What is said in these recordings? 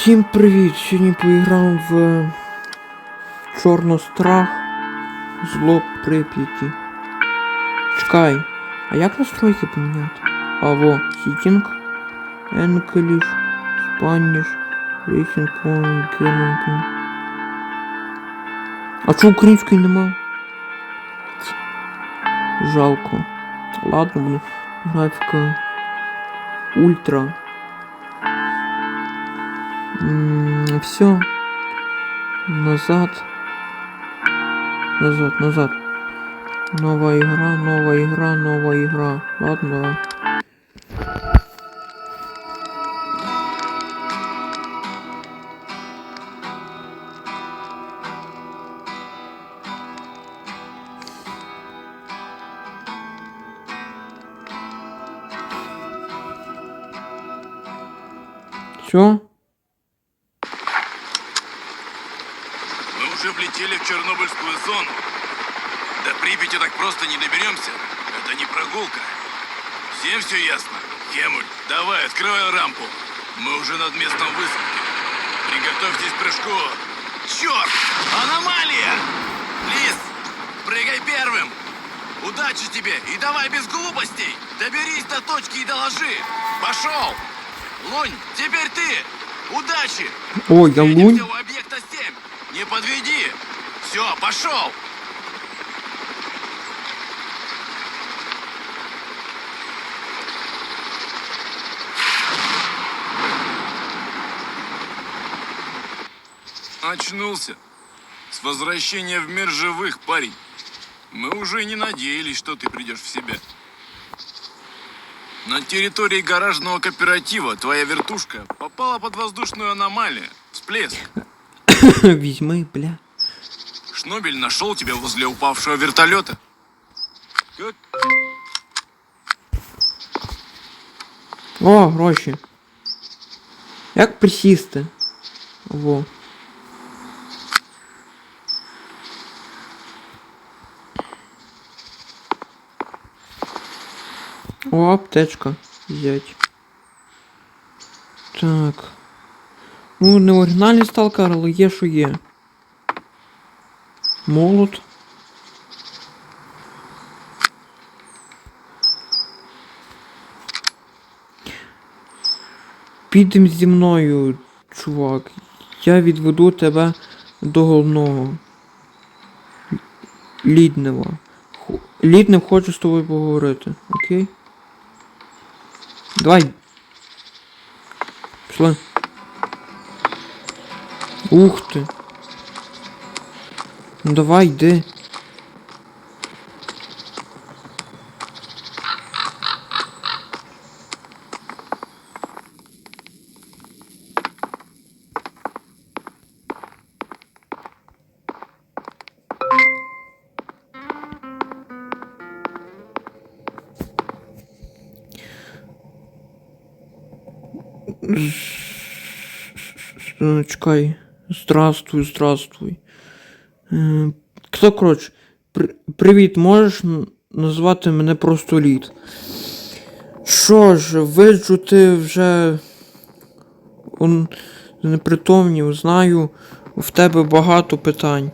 Всім привіт! Сьогодні поіграв в Чорнострах Зло Прип'яті. Чекай, а як настройки поміняти? А во, сітінг, English, Spanish, Racing Point, А чого української нема? Жалко. Ладно, буду. Графіка Ультра. Все. Назад. Назад, назад. Новая игра, новая игра, новая игра. Ладно, Всем все ясно? Хемуль, давай, открывай рампу. Мы уже над местом высадки. Приготовьтесь к прыжку. Черт! Аномалия! Лис, прыгай первым! Удачи тебе и давай без глупостей! Доберись до точки и доложи! Пошел! Лунь, теперь ты! Удачи! Ой, я лунь. Объекта 7. Не подведи. Все, пошел. Очнулся. С возвращения в мир живых, парень. Мы уже не надеялись, что ты придешь в себя. На территории гаражного кооператива твоя вертушка попала под воздушную аномалию. Всплеск. Візьми, бля. Шнобель нашел тебя возле упавшего вертолета. Как? О, гроші. Як присісти? Во. О, аптечка. Взять. Так. Ну, не оригінальний сталкер, але є, що є. Молот. Підем зі мною, чувак. Я відведу тебе до головного. Ліднева. Ліднев хочу з тобою поговорити, окей? Давай. Пішли. Ух ти. Ну давай, йди. Э, Чекай. Здравствуй, здравствуй. Е, Хто, коротше, при- привіт, можеш назвати мене просто лід. Що ж, виджу ти вже он непритомнів, знаю, в тебе багато питань.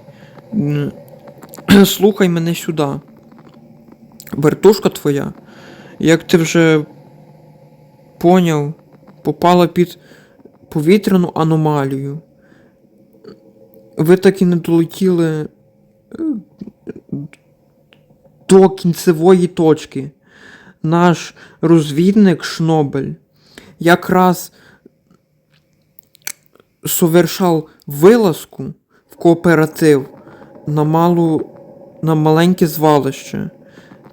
Слухай мене сюди. Вертушка твоя, як ти вже поняв, попала під повітряну аномалію. Ви так і не долетіли е, до кінцевої точки. Наш розвідник Шнобель якраз совершав вилазку в кооператив на малу на маленьке звалище.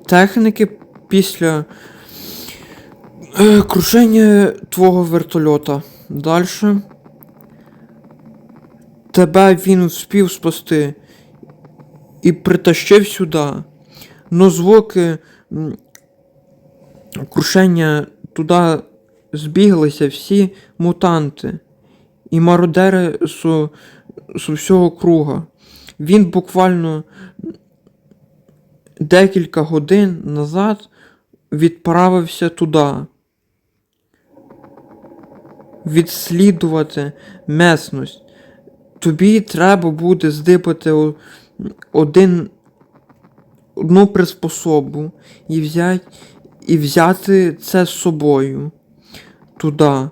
Техніки після е, крушення твого вертольота. Дальше. Тебе він вспів спасти і притащив сюди. Но звуки крушення туди збіглися всі мутанти і мародери з всього круга. Він буквально декілька годин назад відправився туди. Відслідувати месність. Тобі треба буде здибати один, одну приспособу і взяти, і взяти це з собою туди.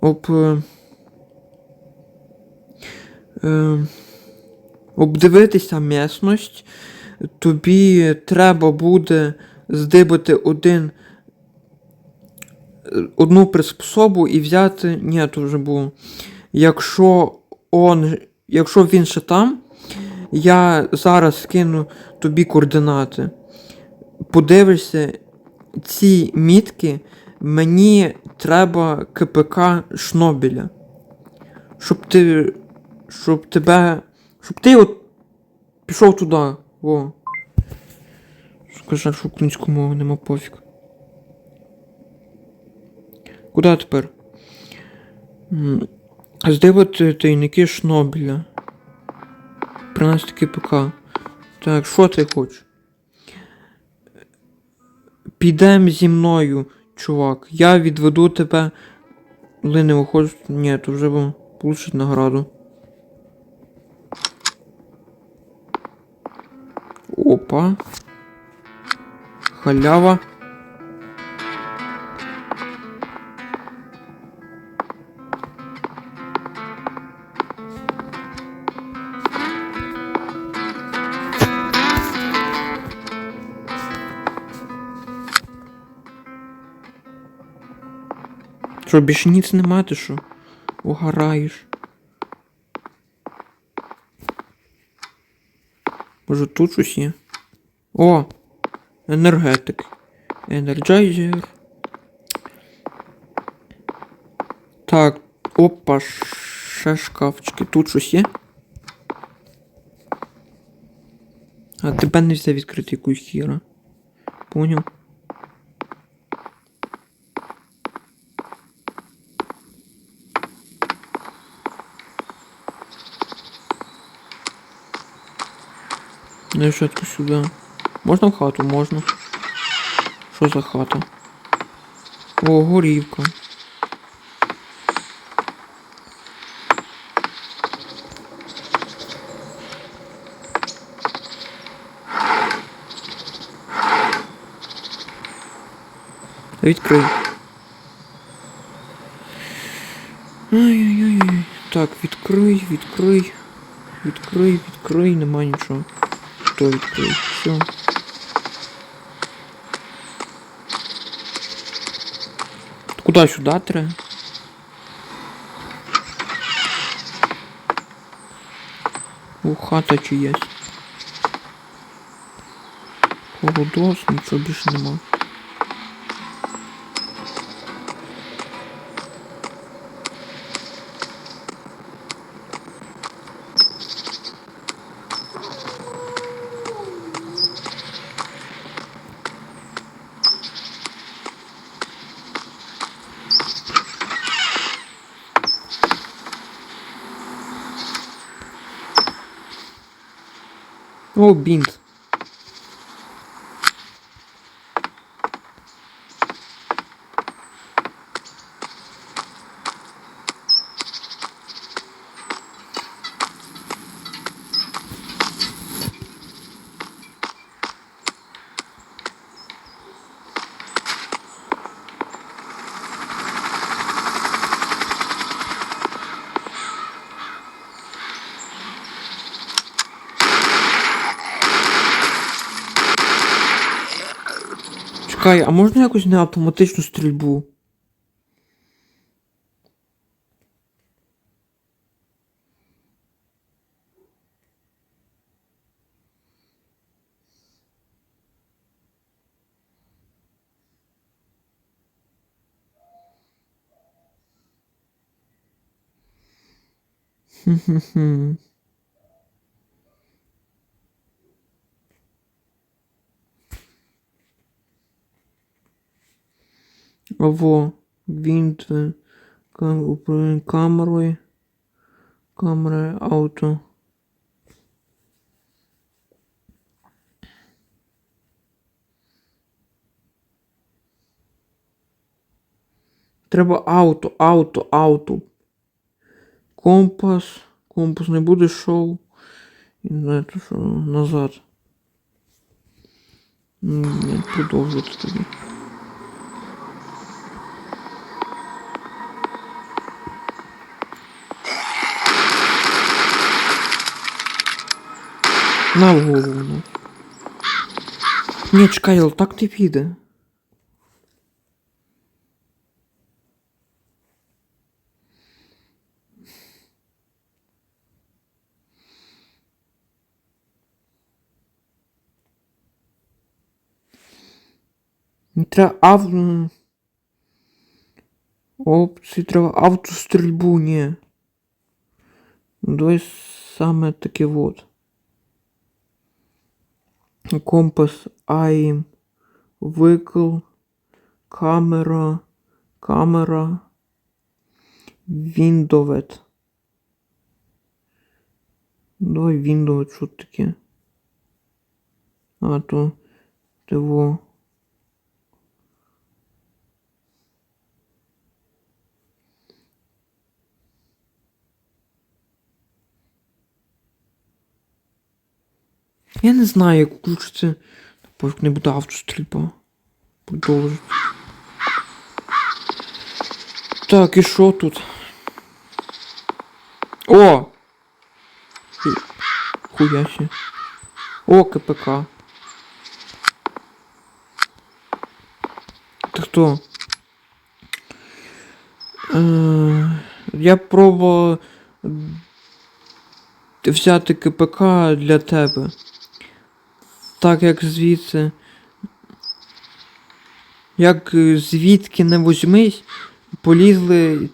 Об. е, Е, обдивитися місність, тобі треба буде здибати один. Одну приспособу і взяти. Ні, то вже було. Якщо он. Якщо він ще там, я зараз скину тобі координати. Подивишся, ці мітки мені треба КПК Шнобеля. Щоб ти. Щоб тебе. Щоб ти от пішов туди. Во. Скажи, що українську мову нема пофіг. Куди тепер? М, Здивати тайники Шнобеля. Принести КПК. Так, що ти хочеш? Підем зі мною, чувак. Я відведу тебе. Але не виходиш. Ні, то вже вам получить награду. Опа. Халява. Що, більше ніц нема, ти що? Угораєш. Може тут щось є? О! Енергетик. Енерджайзер. Так, опа, ще шкафчики. Тут щось є? А тебе не взяв відкрити якусь хіра. Поняв? Ну і швидко сюди. Можна в хату? Можна. Що за хата? О, горівка. Відкрий. Ай-яй-яй. Так, відкрий, відкрий. Відкрий, відкрий, нема нічого. Хто відкрив? Все. Куда сюда треба? У хата чиясь. Холодос, нічого більше нема. О, Чекай, а можна якось не автоматичну стрільбу? Хм-хм-хм. Во, винт, е, ка- управління камерою, камера, авто. Треба ауто, ауто, ауто. Компас. Компас не буде шоу. І знаю, то що назад. Ні, тоді. На в голову. ну. Ні, чекай, але так не піде. Не треба ав... Опції треба автострільбу, ні. Ну, Давай саме таке вот. Компас AIM. Викл. Камера. Камера. Віндовет. Давай Віндовет, що таке? А то. Того. Я не знаю, як включити. Пофіг не буде автострільба. Продовжити. Так, і що тут? О! Ху- Хуясі. О, КПК. Ти хто? Е, я пробував взяти КПК для тебе. Так як звідси. Як е, звідки не возьмись, полізли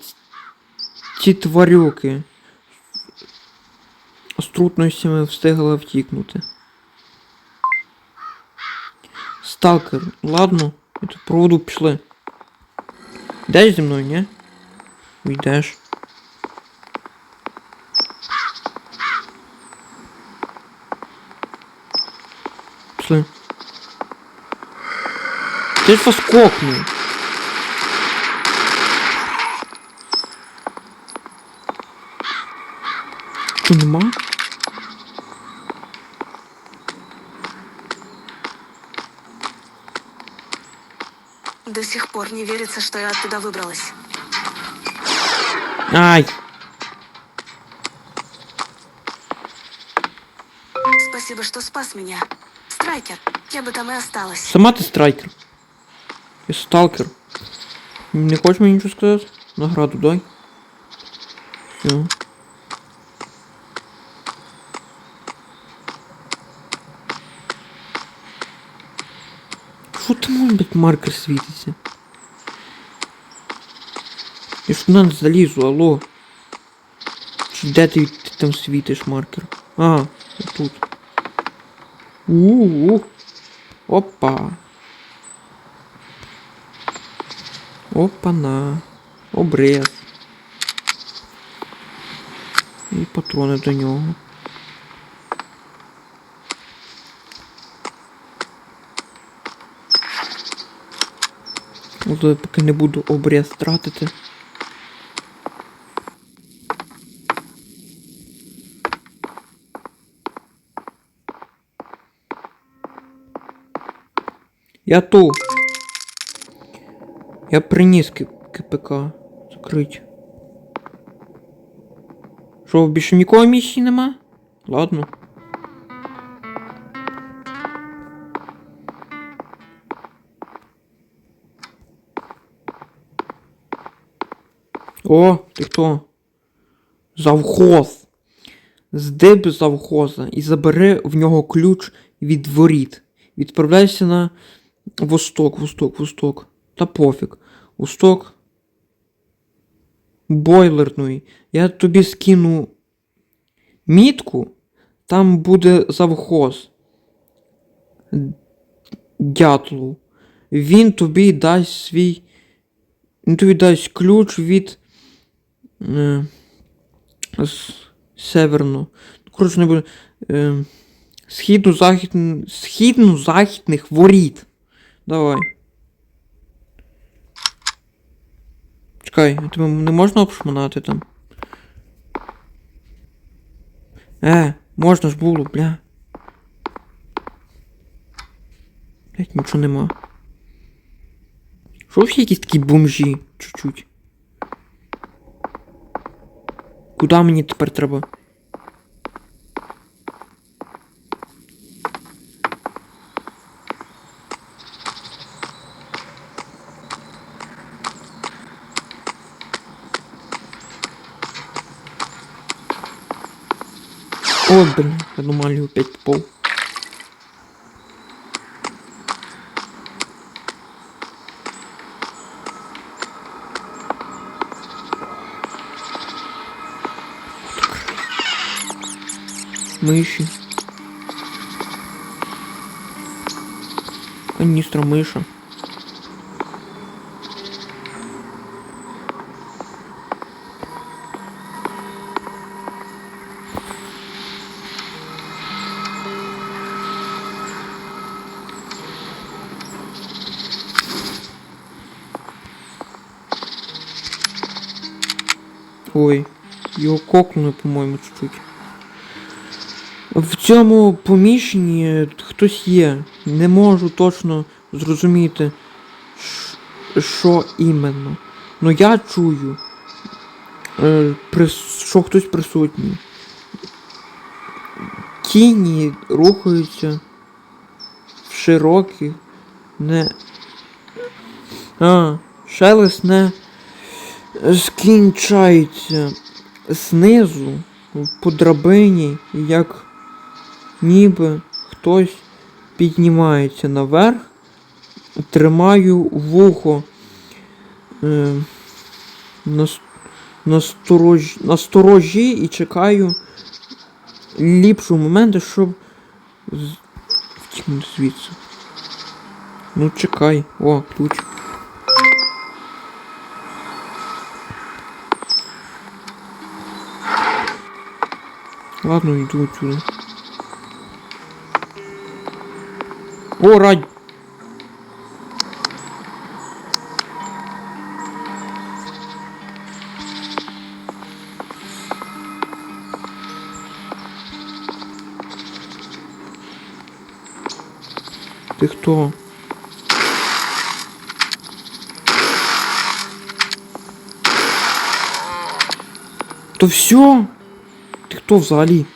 ці тварюки. З трудностями встигла втікнути. Сталкер, ладно, тут проводу пішли. Йдеш зі мною, ні? Йдеш. Ти ж вас кокнув. Що нема? До сих пор не верится, что я оттуда выбралась. Ай! Спасибо, что спас меня. Страйкер, я бы там и осталась. Сама ти страйкер. Сталкер. Не хочеш мені нічого сказати? Награду дай. Все. Що там може бути маркер світиться? Я ж туди не алло. Чи де ти, ти там світиш маркер? А, тут. У-у-у. Опа. Опа-на. Обрез. І патрони до нього. Ото я поки не буду обрез тратити. Я ту. Я приніс КПК. Закрить. Що, більше нікого місії нема? Ладно. О, ти хто? Завхоз. Здиб завхоза і забери в нього ключ від воріт. Відправляйся на восток, восток, восток. Та пофіг. Восток. Бойлерної. Я тобі скину мітку. Там буде завхоз. Дятлу. Він тобі дасть свій. Він тобі дасть ключ від. Е, з северну. Коротше, не буде. Е, східно-західн... Східно-західних воріт. Давай. Чекай, тебе не можна обшмонати там? Е, можна ж було, бля. Блять, нічого нема. Що всі якісь такі бомжі? Чуть-чуть. Куда мені тепер треба? О, блин, аномалию опять попал. Мыши. Канистра мыша. Ой, його кокнули, по-моєму, чуть-чуть. В цьому поміщенні хтось є. Не можу точно зрозуміти, що іменно. Ну я чую, е, що хтось присутній. Тіні рухаються в широких, не. А, шелест не скінчається знизу по драбині, як ніби хтось піднімається наверх, тримаю вухо е, на, насторож, насторожі і чекаю ліпшого моменту, щоб втікнути звідси. Ну чекай, о, ключ. Ладно, иду отсюда. О, радь! Ты кто? То все? Хто взагалі?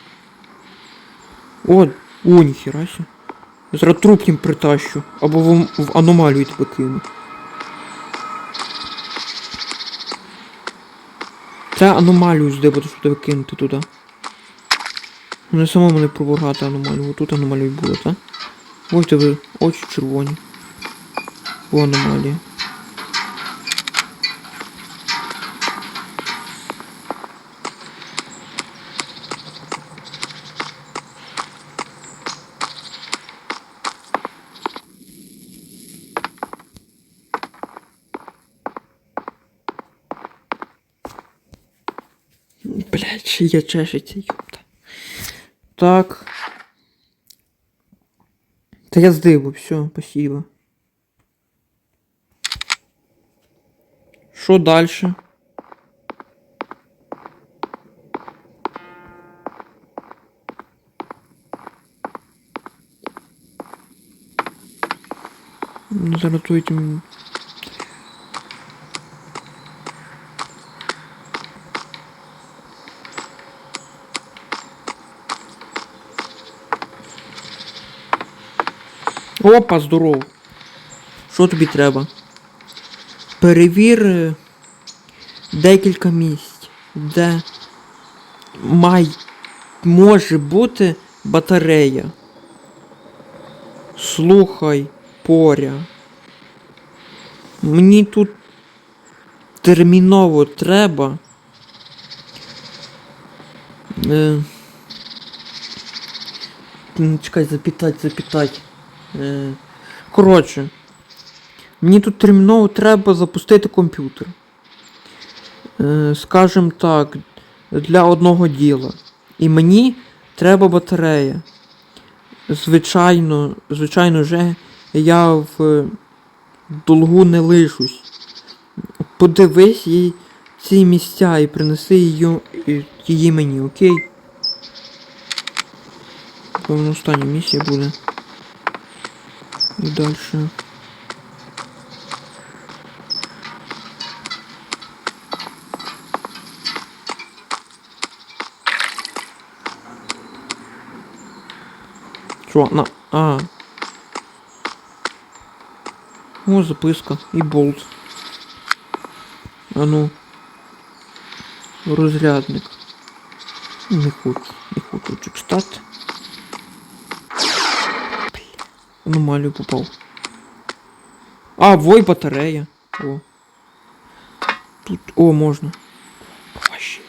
О, о, ніхера сі. Зараз труп їм притащу. Або в, в аномалію тебе кину. Це аномалію сюди буду сюди кинути туди. Не самому не пробургати аномалію. Тут аномалію буде, так? Ось тебе очі червоні. О, аномалія. Ще є чешеться, ёпта. Так. Та я здиву, все, спасибо. Що дальше? Ну, Зараз Опа, здоров. Що тобі треба? Перевір е, декілька місць, де май... може бути батарея. Слухай, поря. Мені тут терміново треба. Е... Чекай, запітать, запітать. Е... Коротше. Мені тут терміново треба запустити комп'ютер. Е, скажем так, для одного діла. І мені треба батарея. Звичайно, звичайно же, я в долгу не лишусь. подивись їй ці місця і принеси її, її мені, окей? Певно, остання місія буде. І далі. Що, на. А. О, записка. І болт. А ну. Розрядник. Не хочу, не хочу читати. Аномалію попав. А, вой батарея. О. Тут. О, можна. Вообще.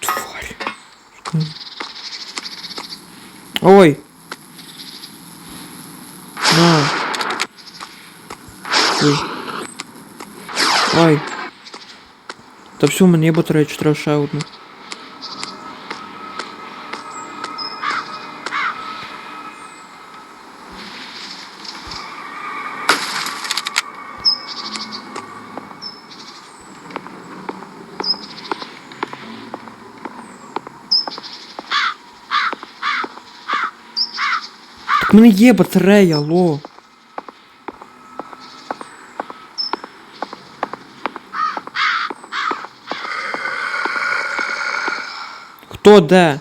Тварь. Ой. На. Ой. Ай. Та все, у мене батарея, чи треба одну. В мене є батарея, алло. Хто де?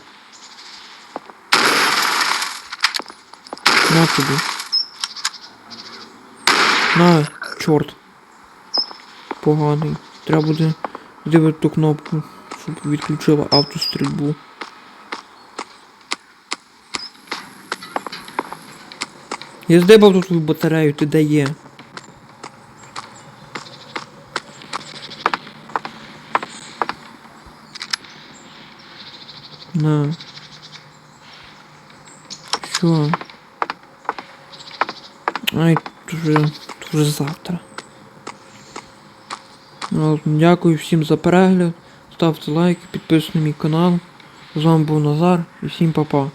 На тобі. На, чорт. Поганий. Треба буде дивити ту кнопку, щоб відключила автострільбу. Я здибав тут батарею, ти де є? На. Що? Ай, вже, вже завтра. Ну, Дякую всім за перегляд. Ставте лайки, підписуйтесь на мій канал. З вами був Назар і всім па-па.